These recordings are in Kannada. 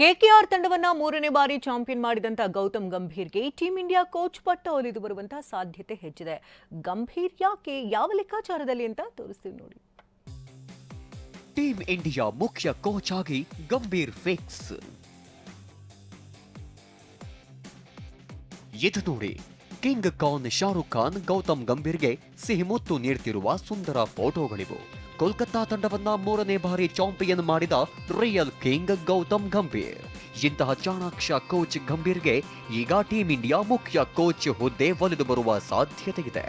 ಕೆಕೆಆರ್ ತಂಡವನ್ನ ಮೂರನೇ ಬಾರಿ ಚಾಂಪಿಯನ್ ಮಾಡಿದಂತ ಗೌತಮ್ ಗಂಭೀರ್ಗೆ ಟೀಂ ಇಂಡಿಯಾ ಕೋಚ್ ಪಟ್ಟ ಒಲಿದು ಬರುವಂತಹ ಸಾಧ್ಯತೆ ಹೆಚ್ಚಿದೆ. ಗಂಭೀರ್ ಯಾಕೆ, ಯಾವ ಲೆಕ್ಕಾಚಾರದಲ್ಲಿ ಅಂತ ತೋರಿಸ್ತೀವಿ ನೋಡಿ. ಟೀಂ ಇಂಡಿಯಾ ಮುಖ್ಯ ಕೋಚ್ ಆಗಿ ಗಂಭೀರ್ ಫಿಕ್ಸ್. ಇದು ನೋಡಿ, ಕಿಂಗ್ ಖಾನ್, ಶಾರುಖ್ ಖಾನ್, ಗೌತಮ್ ಗಂಭೀರ್ಗೆ ಸಿಹಿಮುತ್ತು ನೀಡ್ತಿರುವ ಸುಂದರ ಫೋಟೋಗಳಿವು. ಕೋಲ್ಕತ್ತಾ ತಂಡವನ್ನ ಮೂರನೇ ಬಾರಿ ಚಾಂಪಿಯನ್ ಮಾಡಿದ ರಿಯಲ್ ಕಿಂಗ್ ಗೌತಮ್ ಗಂಭೀರ್. ಇಂತಹ ಚಾಣಾಕ್ಷ ಕೋಚ್ ಗಂಭೀರ್ಗೆ ಈಗ ಟೀಂ ಇಂಡಿಯಾ ಮುಖ್ಯ ಕೋಚ್ ಹುದ್ದೆ ಒಲಿದು ಬರುವ ಸಾಧ್ಯತೆ ಇದೆ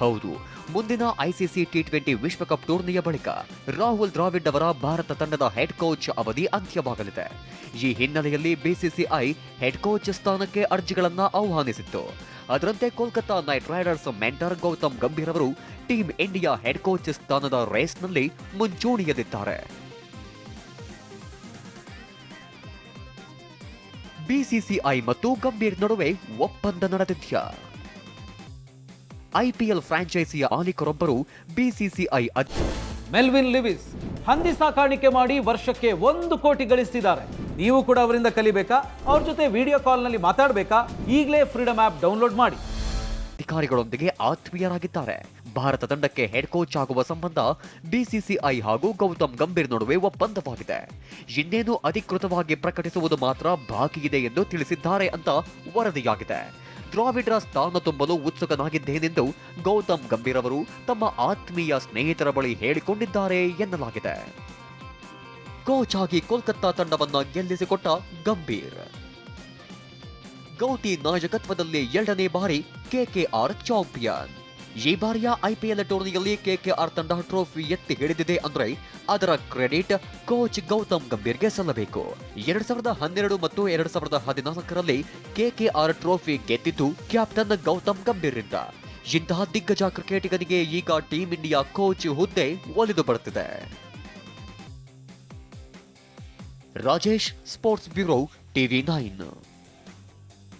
ಹೌದು, ಮುಂದಿನ ಐಸಿಸಿ ಟಿ ಟ್ವೆಂಟಿ ವಿಶ್ವಕಪ್ ಟೂರ್ನಿಯ ಬಳಿಕ ರಾಹುಲ್ ದ್ರಾವಿಡ್ ಅವರ ಭಾರತ ತಂಡದ ಹೆಡ್ ಕೋಚ್ ಅವಧಿ ಅಂತ್ಯವಾಗಲಿದೆ. ಈ ಹಿನ್ನೆಲೆಯಲ್ಲಿ ಬಿಸಿಸಿಐ ಹೆಡ್ ಕೋಚ್ ಸ್ಥಾನಕ್ಕೆ ಅರ್ಜಿಗಳನ್ನು ಆಹ್ವಾನಿಸಿತ್ತು. ಅದರಂತೆ Kolkata knight riders mentor Gautam Gambhir ಅವರು ಟೀಮ್ ಇಂಡಿಯಾ ಹೆಡ್ ಕೋಚ್ ಸ್ಥಾನದ ರೇಸ್ನಲ್ಲಿ ಮುಂಚೂಣಿಯಲ್ಲಿದ್ದಾರೆ. ಬಿಸಿಸಿಐ ಮತ್ತು ಗಂಭೀರ್ ನಡುವೆ ಒಪ್ಪಂದ ನಡೆದಿದ್ಯಾ? ಐಪಿಎಲ್ ಫ್ರಾಂಚೈಸಿಯ ಆಲಿಕರೊಬ್ಬರು ಬಿಸಿಸಿಐ ಅಧ್ಯ ಮೆಲ್ವಿನ್ ಲಿವಿಸ್ ಹಂದಿ ಸಾಕಾಣಿಕೆ ಮಾಡಿ ವರ್ಷಕ್ಕೆ ಒಂದು ಕೋಟಿ ಗಳಿಸ್ತಿದ್ದಾರೆ ನೀವು ಕೂಡ ಅವರಿಂದ ಕಲಿಬೇಕಾ? ಅವ್ರ ಜೊತೆ ವಿಡಿಯೋ ಕಾಲ್ನಲ್ಲಿ ಮಾತಾಡಬೇಕಾ? ಈಗಲೇ ಫ್ರೀಡಮ್ ಆ್ಯಪ್ ಡೌನ್ಲೋಡ್ ಮಾಡಿ. ಅಧಿಕಾರಿಗಳೊಂದಿಗೆ ಆತ್ಮೀಯರಾಗಿದ್ದಾರೆ. ಭಾರತ ತಂಡಕ್ಕೆ ಹೆಡ್ ಕೋಚ್ ಆಗುವ ಸಂಬಂಧ ಬಿಸಿಸಿಐ ಹಾಗೂ ಗೌತಮ್ ಗಂಭೀರ್ ನಡುವೆ ಒಪ್ಪಂದವಾಗಿದೆ. ಇನ್ನೇನು ಅಧಿಕೃತವಾಗಿ ಪ್ರಕಟಿಸುವುದು ಮಾತ್ರ ಬಾಕಿ ಇದೆ ಎಂದು ತಿಳಿಸಿದ್ದಾರೆ ಅಂತ ವರದಿಯಾಗಿದೆ. ದ್ರಾವಿಡ್ರ ಸ್ಥಾನ ತುಂಬಲು ಉತ್ಸುಕನಾಗಿದ್ದೇನೆಂದು ಗೌತಮ್ ಗಂಭೀರ್ ಅವರು ತಮ್ಮ ಆತ್ಮೀಯ ಸ್ನೇಹಿತರ ಬಳಿ ಹೇಳಿಕೊಂಡಿದ್ದಾರೆ ಎನ್ನಲಾಗಿದೆ. ಕೋಚ್ ಆಗಿ ಕೋಲ್ಕತ್ತಾ ತಂಡವನ್ನು ಗೆಲ್ಲಿಸಿಕೊಟ್ಟ ಗಂಭೀರ್. ಗೌತಿ ನಾಯಕತ್ವದಲ್ಲಿ ಎರಡನೇ ಬಾರಿ ಕೆಕೆಆರ್ ಚಾಂಪಿಯನ್. ಈ ಬಾರಿಯ ಐಪಿಎಲ್ ಟೂರ್ನಿಯಲ್ಲಿ ಕೆಕೆಆರ್ ತಂಡ ಟ್ರೋಫಿ ಎತ್ತಿ ಹಿಡಿದಿದೆ ಅಂದ್ರೆ ಅದರ ಕ್ರೆಡಿಟ್ ಕೋಚ್ ಗೌತಮ್ ಗಂಭೀರ್ಗೆ ಸಲ್ಲಬೇಕು. ಎರಡ್ ಸಾವಿರದ ಹನ್ನೆರಡು ಮತ್ತು ಎರಡ್ ಸಾವಿರದ ಹದಿನಾಲ್ಕರಲ್ಲಿ ಕೆಕೆಆರ್ ಟ್ರೋಫಿ ಗೆದ್ದಿದ್ದು ಕ್ಯಾಪ್ಟನ್ ಗೌತಮ್ ಗಂಭೀರ್ರಿಂದ. ಇಂತಹ ದಿಗ್ಗಜ ಕ್ರಿಕೆಟಿಗನಿಗೆ ಈಗ ಟೀಂ ಇಂಡಿಯಾ ಕೋಚ್ ಹುದ್ದೆ ಒಲಿದು ಬರುತ್ತಿದೆ. Rajesh sports bureau TV nine.